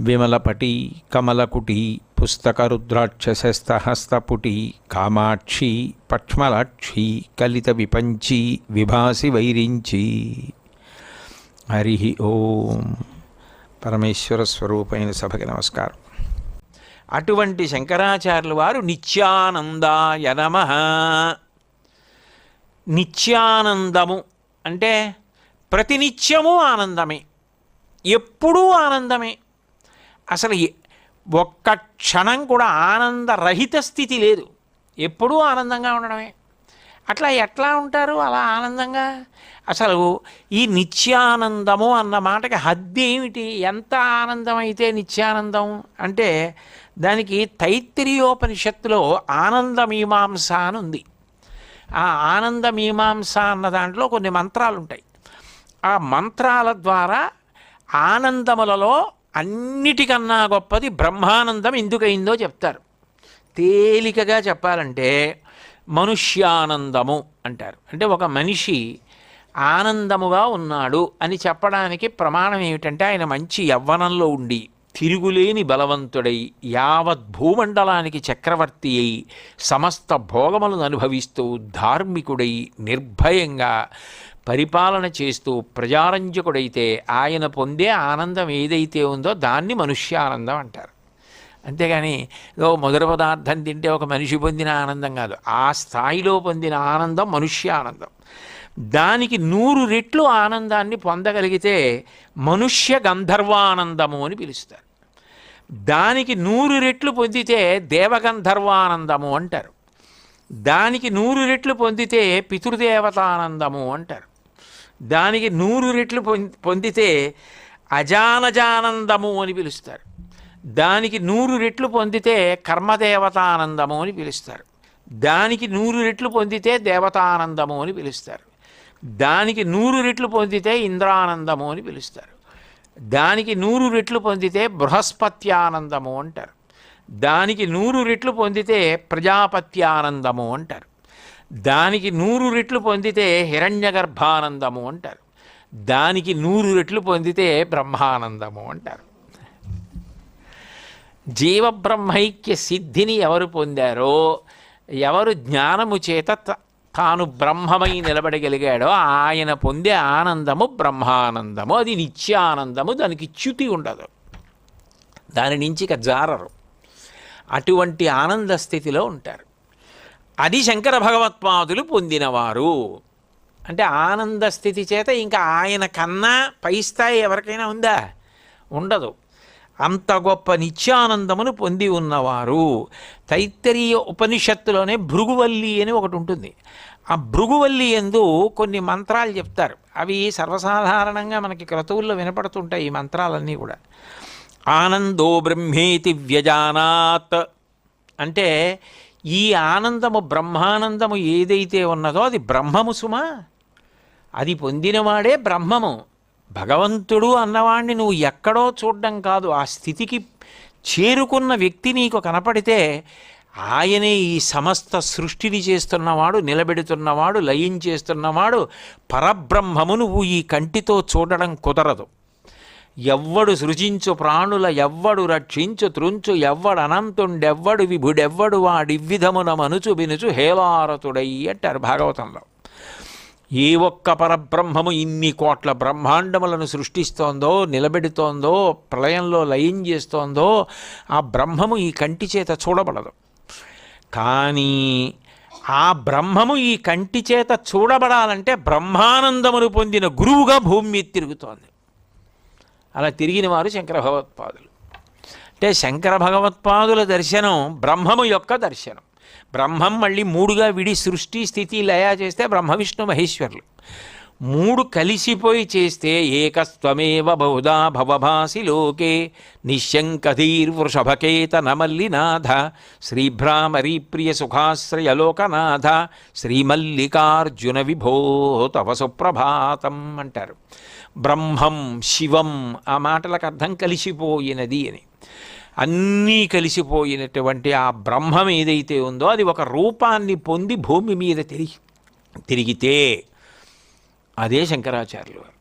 విమలపటి కమలకుటి పుస్తకరుద్రాక్షసస్తహస్తపుటి కామాక్షి పక్ష్మలాక్షి కలిత విపంచి విభాసి వైరించి హరి ఓం పరమేశ్వర స్వరూపైన సభకి నమస్కారం। అటువంటి శంకరాచార్యుల వారు నిత్యానందాయ నమ। నిత్యానందము అంటే ప్రతినిత్యము ఆనందమే ఎప్పుడూ ఆనందమే అసలు ఒక్క క్షణం కూడా ఆనందరహిత స్థితి లేదు. ఎప్పుడూ ఆనందంగా ఉండడమే. అట్లా ఎట్లా ఉంటారు? అలా ఆనందంగా? అసలు ఈ నిత్యానందము అన్న మాటకి హద్దు ఏమిటి? ఎంత ఆనందం అయితే నిత్యానందం? అంటే దానికి తైత్తిరియోపనిషత్తులో ఆనందమీమాంస అని ఉంది ఆ ఆనందమీమాంస అన్న దాంట్లో కొన్ని మంత్రాలు ఉంటాయి ఆ మంత్రాల ద్వారా ఆనందములలో అన్నిటికన్నా గొప్పది బ్రహ్మానందం ఎందుకయిందో చెప్తారు. తేలికగా చెప్పాలంటే మనుష్యానందము అంటారు. అంటే ఒక మనిషి ఆనందముగా ఉన్నాడు అని చెప్పడానికి ప్రమాణం ఏమిటంటే ఆయన మంచి యవ్వనంలో ఉండి తిరుగులేని బలవంతుడై యావత్ భూమండలానికి చక్రవర్తి అయి సమస్త భోగములను అనుభవిస్తూ ధార్మికుడై నిర్భయంగా పరిపాలన చేస్తూ ప్రజారంజకుడైతే ఆయన పొందే ఆనందం ఏదైతే ఉందో దాన్ని మనుష్యానందం అంటారు. అంతేగాని ఏదో మధుర పదార్థం తింటే ఒక మనిషి పొందిన ఆనందం కాదు. ఆ స్థాయిలో పొందిన ఆనందం మనుష్యానందం. దానికి నూరు రెట్లు ఆనందాన్ని పొందగలిగితే మనుష్య గంధర్వానందము అని పిలుస్తారు. దానికి నూరు రెట్లు పొందితే దేవగంధర్వానందము అంటారు. దానికి నూరు రెట్లు పొందితే పితృదేవతానందము అంటారు. దానికి నూరు రెట్లు పొంది పొందితే అజానజానందము అని పిలుస్తారు. దానికి నూరు రెట్లు పొందితే కర్మదేవతానందము అని పిలుస్తారు. దానికి నూరు రెట్లు పొందితే దేవతానందము అని పిలుస్తారు. దానికి నూరు రెట్లు పొందితే ఇంద్రానందము అని పిలుస్తారు. దానికి నూరు రెట్లు పొందితే బృహస్పత్యానందము అంటారు. దానికి నూరు రెట్లు పొందితే ప్రజాపత్యానందము అంటారు. దానికి నూరు రెట్లు పొందితే హిరణ్యగర్భానందము అంటారు. దానికి నూరు రెట్లు పొందితే బ్రహ్మానందము అంటారు. జీవబ్రహ్మైక్య సిద్ధిని ఎవరు పొందారో ఎవరు జ్ఞానము చేత తాను బ్రహ్మమై నిలబడగలిగాడో ఆయన పొందే ఆనందము బ్రహ్మానందము అది నిత్యానందము దానికి చ్యుతి ఉండదు. దాని నుంచి ఇక జారరు. అటువంటి ఆనంద స్థితిలో ఉంటారు. అది శంకర భగవత్పాదులు పొందినవారు. అంటే ఆనంద స్థితి చేత ఇంకా ఆయన కన్నా పై స్థాయి ఎవరికైనా ఉందా? ఉండదు. అంత గొప్ప నిత్యానందమును పొంది ఉన్నవారు. తైత్తరీయ ఉపనిషత్తులోనే భృగువల్లి అని ఒకటి ఉంటుంది. ఆ భృగువల్లి ఎందు కొన్ని మంత్రాలు చెప్తారు. అవి సర్వసాధారణంగా మనకి క్రతువుల్లో వినపడుతుంటాయి ఈ మంత్రాలన్నీ కూడా. ఆనందో బ్రహ్మేతి వ్యజానాత్. అంటే ఈ ఆనందము బ్రహ్మానందము ఏదైతే ఉన్నదో అది బ్రహ్మము సుమా. అది పొందినవాడే బ్రహ్మము. భగవంతుడు అన్నవాణ్ణి నువ్వు ఎక్కడో చూడడం కాదు. ఆ స్థితికి చేరుకున్న వ్యక్తి నీకు కనపడితే ఆయనే ఈ సమస్త సృష్టిని చేస్తున్నవాడు నిలబెడుతున్నవాడు లయం చేస్తున్నవాడు పరబ్రహ్మము నువ్వు ఈ కంటితో చూడడం కుదరదు. ఎవ్వడు సృజించు ప్రాణుల ఎవ్వడు రక్షించు త్రుంచు ఎవ్వడు అనంతుండెవ్వడు విభుడెవ్వడు వాడివ్విధమున మనుచు బినుచు హేలారతుడై అంటారు భాగవతంలో. ఏ ఒక్క పరబ్రహ్మము ఇన్ని కోట్ల బ్రహ్మాండములను సృష్టిస్తోందో నిలబెడుతోందో ప్రళయంలో లయం చేస్తోందో ఆ బ్రహ్మము ఈ కంటి చేత చూడబడదు. కానీ ఆ బ్రహ్మము ఈ కంటి చేత చూడబడాలంటే బ్రహ్మానందమును పొందిన గురువుగా భూమి మీద తిరుగుతోంది. అలా తిరిగిన వారు శంకర భగవత్పాదులు అంటే శంకర భగవత్పాదుల దర్శనం బ్రహ్మము యొక్క దర్శనం. బ్రహ్మం మళ్ళీ మూడుగా విడి సృష్టి స్థితి లయ చేస్తే బ్రహ్మ విష్ణు మహేశ్వరులు. మూడు కలిసిపోయి చేస్తే ఏకస్త్వమేవ బహుదా భవభాసి లోకే. నిశ్శంకధీర్వృషభకేతనమల్లినాథ శ్రీభ్రామరీ ప్రియ సుఖాశ్రయలోకనాథ శ్రీమల్లికార్జున విభో తవ సుప్రభాతం అంటారు. బ్రహ్మం శివం ఆ మాటలకు అర్థం కలిసిపోయినది అని. అన్నీ కలిసిపోయినటువంటి ఆ బ్రహ్మం ఏదైతే ఉందో అది ఒక రూపాన్ని పొంది భూమి మీద తిరిగి తిరిగితే అదే శంకరాచార్యులు వారు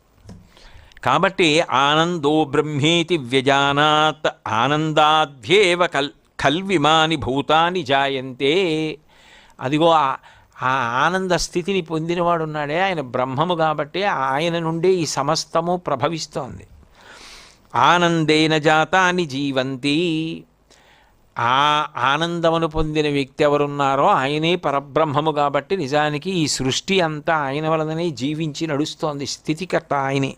కాబట్టి ఆనందో బ్రహ్మేతి వ్యజానాత్ ఆనందాధ్యేవ కల్ కల్విమాని భూతాని జాయంతే. అదిగో ఆ- ఆనంద స్థితిని పొందినవాడు ఉన్నాడే ఆయన బ్రహ్మము కాబట్టి ఆయన నుండే ఈ సమస్తము ప్రభవిస్తోంది. ఆనందేన జాతాని జీవంతి. ఆ ఆనందమును పొందిన వ్యక్తి ఎవరున్నారో ఆయనే పరబ్రహ్మము కాబట్టి నిజానికి ఈ సృష్టి అంతా ఆయన వలననే జీవించి నడుస్తోంది. స్థితికర్త ఆయనే.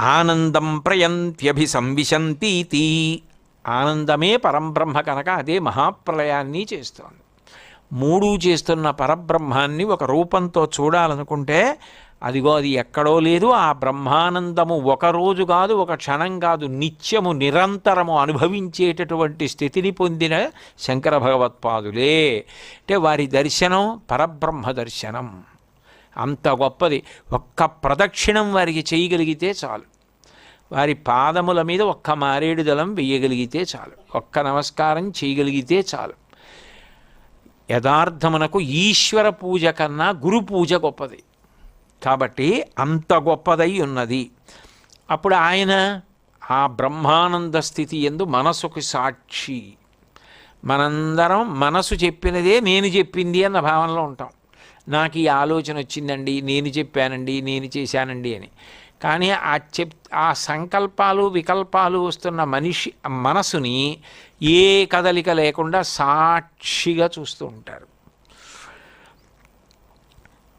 ఆనందం ప్రయంత్యభిసంవిశంతీతి. ఆనందమే పరంబ్రహ్మ కనుక అదే మహాప్రళయాన్ని చేస్తోంది. మూడు చేస్తున్న పరబ్రహ్మాన్ని ఒక రూపంతో చూడాలనుకుంటే అదిగో అది ఎక్కడో లేదు ఆ బ్రహ్మానందము ఒకరోజు కాదు ఒక క్షణం కాదు నిత్యము నిరంతరము అనుభవించేటటువంటి స్థితిని పొందిన శంకర భగవత్పాదులే. అంటే వారి దర్శనం పరబ్రహ్మ దర్శనం. అంత గొప్పది. ఒక్క ప్రదక్షిణం వారికి చేయగలిగితే చాలు. వారి పాదముల మీద ఒక్క మారేడు దళం వేయగలిగితే చాలు. ఒక్క నమస్కారం చేయగలిగితే చాలు. యథార్థమునకు ఈశ్వర పూజ కన్నా గురు పూజ గొప్పది. కాబట్టి అంత గొప్పదై ఉన్నది. అప్పుడు ఆయన ఆ బ్రహ్మానంద స్థితి ఎందు మనసుకు సాక్షి. మనందరం మనసు చెప్పినదే నేను చెప్పింది అన్న భావనలో ఉంటాం. నాకు ఈ ఆలోచన వచ్చిందండి నేను చెప్పానండి నేను చేశానండి అని. కానీ ఆ చెప్ ఆ సంకల్పాలు వికల్పాలు వస్తున్న మనిషి మనసుని ఏ కదలిక లేకుండా సాక్షిగా చూస్తూ ఉంటారు.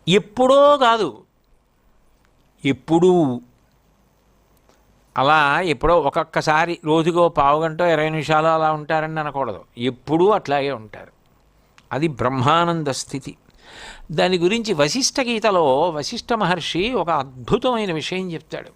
ఎప్పుడో కాదు ఎప్పుడూ అలా ఎప్పుడో ఒక్కొక్కసారి రోజుకో పావు గంట ఇరవై నిమిషాలు అలా ఉంటారని అనకూడదు. ఎప్పుడూ అట్లాగే ఉంటారు. అది బ్రహ్మానంద స్థితి. దాని గురించి వశిష్ఠ గీతలో వశిష్ఠ మహర్షి ఒక అద్భుతమైన విషయం చెప్తాడు.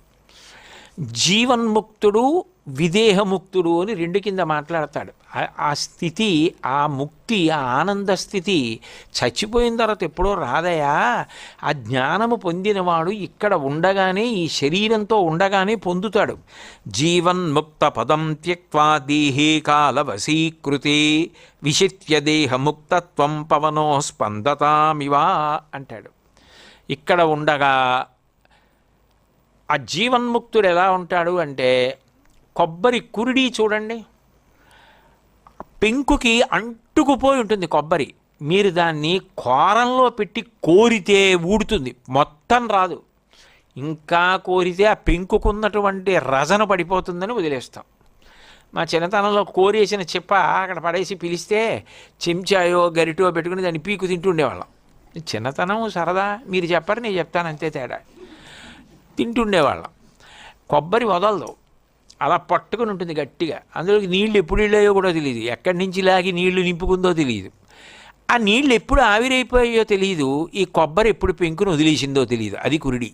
జీవన్ముక్తుడు విదేహముక్తుడు అని రెండు కింద మాట్లాడతాడు. ఆ- స్థితి ఆ ముక్తి ఆ ఆనంద స్థితి చచ్చిపోయిన తర్వాత ఎప్పుడో రాదయా? ఆ జ్ఞానము పొందినవాడు ఇక్కడ ఉండగానే ఈ శరీరంతో ఉండగానే పొందుతాడు. జీవన్ముక్త పదం త్యక్వా దేహే కాల వశీకృతే విశిత్య దేహముక్తత్వం పవనో స్పందతామివా అంటాడు. ఇక్కడ ఉండగా ఆ జీవన్ముక్తుడు ఎలా ఉంటాడు అంటే కొబ్బరి కురిడి చూడండి. పెంకుకి అంటుకుపోయి ఉంటుంది కొబ్బరి. మీరు దాన్ని కోరంలో పెట్టి కోరితే ఊడుతుంది. మొత్తం రాదు. ఇంకా కోరితే ఆ పెంకుకున్నటువంటి రజన పడిపోతుందని వదిలేస్తాం. మా చిన్నతనంలో కోరేసిన చెప్ప అక్కడ పడేసి పిలిస్తే చెంచాయో గరిటో పెట్టుకుని దాన్ని పీకు తింటుండేవాళ్ళం చిన్నతనం సరదా. మీరు చెప్పరు నేను చెప్తాను అంతే తేడా. తింటుండేవాళ్ళం కొబ్బరి వదలదు. అలా పట్టుకుని ఉంటుంది గట్టిగా. అందులోకి నీళ్ళు ఎప్పుడు వెళ్ళాయో కూడా తెలియదు ఎక్కడి నుంచి లాగి నీళ్ళు నింపుకుందో తెలియదు ఆ నీళ్ళు ఎప్పుడు ఆవిరైపోయాయో తెలియదు ఈ కొబ్బరి ఎప్పుడు పెంకును వదిలేసిందో తెలియదు అది కురిడి.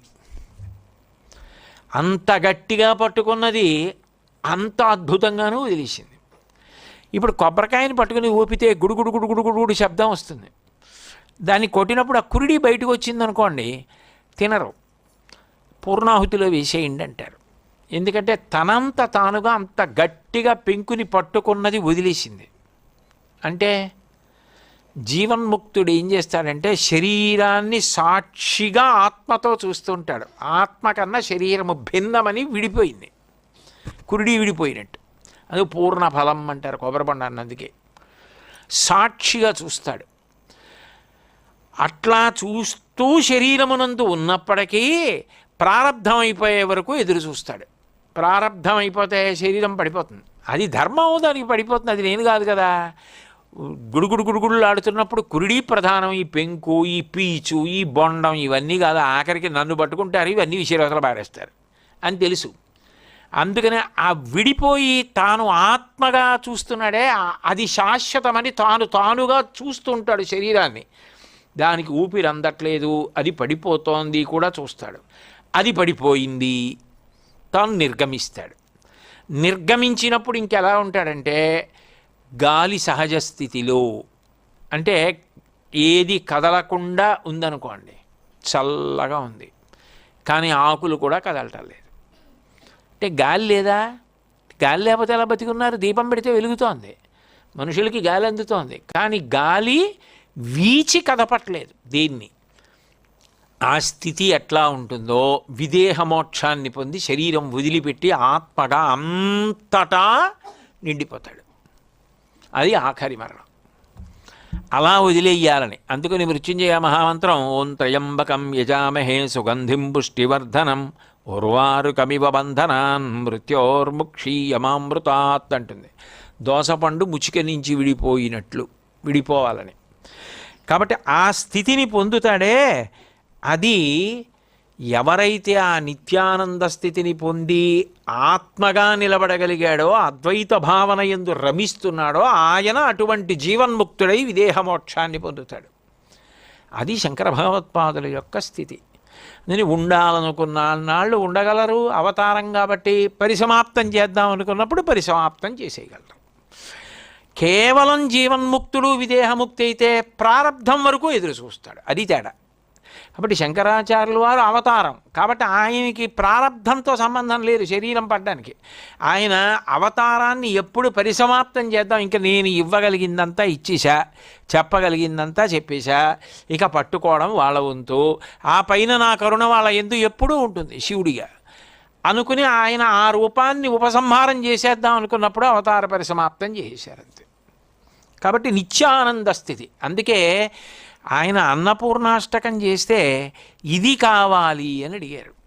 అంత గట్టిగా పట్టుకున్నది అంత అద్భుతంగానూ వదిలేసింది. ఇప్పుడు కొబ్బరికాయని పట్టుకుని ఊపితే గుడుగుడు గుడుగుడు గుడుగుడు శబ్దం వస్తుంది. దాన్ని కొట్టినప్పుడు ఆ కురిడి బయటకు వచ్చిందనుకోండి తినరు. పూర్ణాహుతిలో వేసేయండి అంటారు. ఎందుకంటే తనంత తానుగా అంత గట్టిగా పెంకుని పట్టుకున్నది వదిలేసింది. అంటే జీవన్ముక్తుడు ఏం చేస్తాడంటే శరీరాన్ని సాక్షిగా ఆత్మతో చూస్తుంటాడు. ఆత్మ కన్నా శరీరము భిన్నమని విడిపోయింది. కురుడి విడిపోయినట్టు. అది పూర్ణ ఫలం అంటారు కొబ్బరిబండ అన్నందుకే. సాక్షిగా చూస్తాడు. అట్లా చూస్తూ శరీరమునందు ఉన్నప్పటికీ ప్రారంధం అయిపోయే వరకు ఎదురు చూస్తాడు. ప్రారంధం అయిపోతే శరీరం పడిపోతుంది. అది ధర్మం దానికి పడిపోతుంది. అది నేను కాదు కదా. గుడుగుడు గుడుగుడులు ఆడుతున్నప్పుడు కురిడి ప్రధానం ఈ పెంకు ఈ పీచు ఈ బొండం ఇవన్నీ కాదు. ఆఖరికి నన్ను పట్టుకుంటారు ఇవన్నీ విషయవతలు పారేస్తారు. అని తెలుసు. అందుకనే ఆ విడిపోయి తాను ఆత్మగా చూస్తున్నాడే అది శాశ్వతమని తాను తానుగా చూస్తుంటాడు శరీరాన్ని. దానికి ఊపిరి అందట్లేదు అది పడిపోతోంది కూడా చూస్తాడు. అది పడిపోయింది. తాను నిర్గమిస్తాడు. నిర్గమించినప్పుడు ఇంకెలా ఉంటాడంటే గాలి సహజ స్థితిలో అంటే ఏది కదలకుండా ఉందనుకోండి చల్లగా ఉంది. కానీ ఆకులు కూడా కదలటం లేదు. అంటే గాలి లేదా? గాలి లేకపోతే ఎలా బతికున్నారు? దీపం పెడితే వెలుగుతోంది. మనుషులకి గాలి అందుతోంది. కానీ గాలి వీచి కదపట్లేదు దీన్ని. ఆ స్థితి ఎట్లా ఉంటుందో విదేహ మోక్షాన్ని పొంది శరీరం వదిలిపెట్టి ఆత్మగా అంతటా నిండిపోతాడు. అది ఆఖరి మరణం. అలా వదిలేయాలని. అందుకని మృత్యుంజయ మహామంత్రం ఓం త్రయంబకం యజామహే సుగంధిం పుష్టివర్ధనం ఉర్వారుకమివ బంధనాన్ మృత్యోర్ముక్షీయమామృతాత్ అంటుంది. దోసపండు ముచిక నుంచి విడిపోయినట్లు విడిపోవాలని. కాబట్టి ఆ స్థితిని పొందుతాడే అది ఎవరైతే ఆ నిత్యానంద స్థితిని పొంది ఆత్మగా నిలబడగలిగాడో అద్వైత భావన ఎందు రమిస్తున్నాడో ఆయన అటువంటి జీవన్ముక్తుడై విదేహమోక్షాన్ని పొందుతాడు. అది శంకర భగవత్పాదుల యొక్క స్థితి. నేను ఉండాలనుకున్న నాళ్ళు ఉండగలరు అవతారం కాబట్టి పరిసమాప్తం చేద్దాం అనుకున్నప్పుడు పరిసమాప్తం చేసేయగలరు. కేవలం జీవన్ముక్తుడు విదేహముక్తి అయితే ప్రారంధం వరకు ఎదురు చూస్తాడు. అది తేడా. కాబట్టి శంకరాచార్యులు వారు అవతారం. కాబట్టి ఆయనకి ప్రారంధంతో సంబంధం లేదు శరీరం పడ్డానికి. ఆయన అవతారాన్ని ఎప్పుడు పరిసమాప్తం చేద్దాం ఇంకా నేను ఇవ్వగలిగిందంతా ఇచ్చేసా చెప్పగలిగిందంతా చెప్పేశా. ఇక పట్టుకోవడం వాళ్ళ వంతు. ఆ పైన నా కరుణ వాళ్ళ ఎందు ఎప్పుడూ ఉంటుంది శివుడిగా. అనుకుని ఆయన ఆ రూపాన్ని ఉపసంహారం చేసేద్దాం అనుకున్నప్పుడు అవతార పరిసమాప్తం చేసేశారు అంతే. కాబట్టి నిత్యానంద స్థితి. అందుకే ఆయన అన్నపూర్ణాష్టకం చేస్తే ఇది కావాలి అని అడిగారు.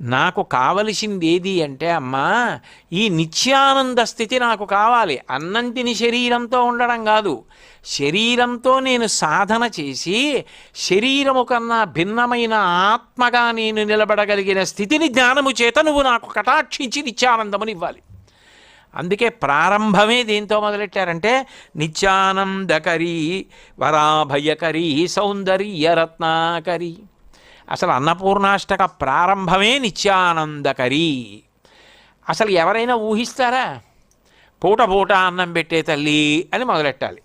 నాకు కావలసింది ఏది అంటే అమ్మా ఈ నిత్యానంద స్థితి నాకు కావాలి. అన్నం తిని శరీరంతో ఉండడం కాదు. శరీరంతో నేను సాధన చేసి శరీరము కన్నా భిన్నమైన ఆత్మగా నేను నిలబడగలిగిన స్థితిని జ్ఞానము చేత నువ్వు నాకు కటాక్షించి నిత్యానందమునివ్వాలి. ఇవ్వాలి అందుకే ప్రారంభమే దేంతో మొదలెట్టారంటే నిత్యానందకరి వరాభయకరి సౌందర్యరత్నాకరి. అసలు అన్నపూర్ణాష్టక ప్రారంభమే నిత్యానందకరీ. అసలు ఎవరైనా ఊహిస్తారా? పూట పూట అన్నం పెట్టే తల్లి అని మొదలెట్టాలి.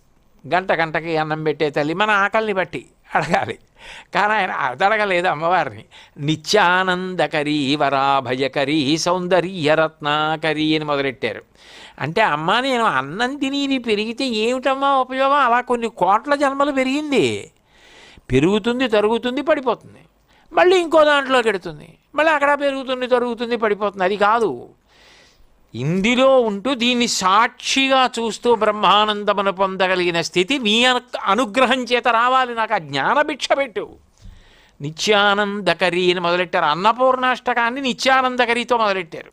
గంట గంటకి అన్నం పెట్టే తల్లి మన ఆకలిని బట్టి. అడగాలి. కానీ ఆయన అడగలేదు అమ్మవారిని. నిత్యానందకరీ వరాభయకరీ సౌందర్యరత్నాకరీ అని మొదలెట్టారు. అంటే అమ్మ నేను అన్నం తిని పెరిగితే ఏమిటమ్మా ఉపయోగం? అలా కొన్ని కోట్ల జన్మలు పెరిగింది. పెరుగుతుంది తరుగుతుంది పడిపోతుంది. మళ్ళీ ఇంకో దాంట్లో కెడుతుంది మళ్ళీ అక్కడ పెరుగుతుంది తరుగుతుంది పడిపోతుంది. అది కాదు. ఇందులో ఉంటూ దీన్ని సాక్షిగా చూస్తూ బ్రహ్మానందమును పొందగలిగిన స్థితి మీ అనుగ్రహం చేత రావాలి. నాకు ఆ జ్ఞానభిక్ష పెట్టు. నిత్యానందకరి అని మొదలెట్టారు. అన్నపూర్ణాష్టకాన్ని నిత్యానందకరితో మొదలెట్టారు.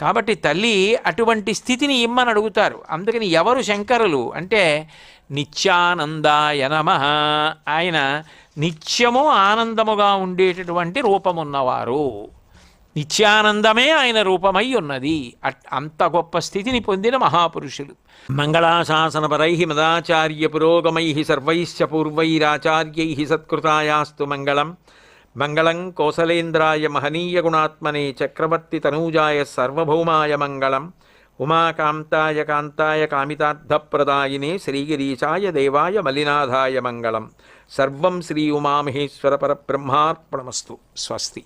కాబట్టి తల్లి అటువంటి స్థితిని ఇమ్మని అడుగుతారు. అందుకని ఎవరు శంకరులు అంటే నిత్యానందాయ నమ. ఆయన నిత్యము ఆనందముగా ఉండేటటువంటి రూపమున్నవారు. నిత్యానందమే ఆయన రూపమై ఉన్నది. అంత గొప్ప స్థితిని పొందిన మహాపురుషులు. మంగళాశాసనపరై మదాచార్య పురోగమై సర్వైశ్చ పూర్వైరాచార్యై సత్కృతాయాస్తు మంగళం. మంగళం కోసలేంద్రాయ మహనీయ గుణాత్మనే చక్రవర్తి తనూజాయ సర్వభౌమాయ మంగళం. ఉమాకాంతాయ కాంతాయ కామితార్థప్రదాయినే శ్రీగిరీశాయ దేవాయ మలినాథాయ మంగళం. సర్వం శ్రీ ఉమామహేశ్వర పరబ్రహ్మార్పణమస్తు. స్వస్తి.